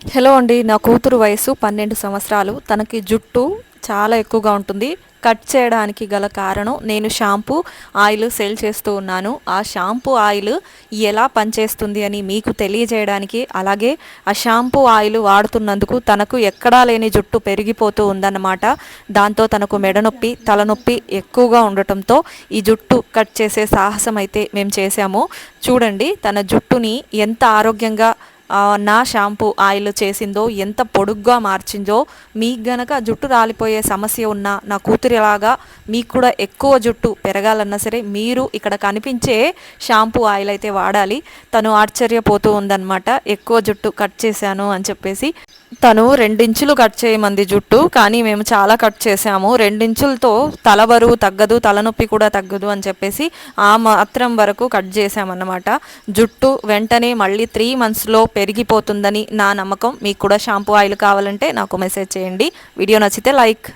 Hello అండి నా కూతురు వయసు పన్నెండు సంవత్సరాలు. తనకి జుట్టు చాలా ఎక్కువగా ఉంటుంది. కట్ చేయడానికి గల కారణం నేను షాంపూ ఆయిల్ సేల్ చేస్తూ ఉన్నాను. ఆ షాంపూ ఆయిల్ ఎలా పనిచేస్తుంది అని మీకు తెలియజేయడానికి అలాగే ఆ షాంపూ ఆయిల్ వాడుతున్నందుకు తనకు ఎక్కడా లేని జుట్టు పెరిగిపోతూ ఉందన్నమాట. దాంతో తనకు మెడనొప్పి తలనొప్పి ఎక్కువగా ఉండటంతో ఈ జుట్టు కట్ చేసే సాహసం అయితే మేము చేశాము. చూడండి తన జుట్టుని ఎంత ఆరోగ్యంగా నా షాంపూ ఆయిల్ చేసిందో ఎంత పొడుగ్గా మార్చిందో మీకు గనక జుట్టు రాలిపోయే సమస్య ఉన్నా నా కూతురిలాగా మీకు కూడా ఎక్కువ జుట్టు పెరగాలన్నా సరే మీరు ఇక్కడ కనిపించే షాంపూ ఆయిల్ అయితే వాడాలి. తను ఆశ్చర్యపోతూ ఉందన్నమాట ఎక్కువ జుట్టు కట్ చేశాను అని చెప్పేసి. తను రెండించులు కట్ చేయమంది జుట్టు కానీ మేము చాలా కట్ చేసాము రెండించులతో తల బరువు తగ్గదు తలనొప్పి కూడా తగ్గదు అని చెప్పేసి ఆ మాత్రం వరకు కట్ చేసామన్నమాట జుట్టు వెంటనే మళ్ళీ త్రీ మంత్స్లో పెరిగిపోతుందని నా నమ్మకం. మీకు కూడా షాంపూ ఆయిల్ కావాలంటే నాకు మెసేజ్ చేయండి. వీడియో నచ్చితే లైక్.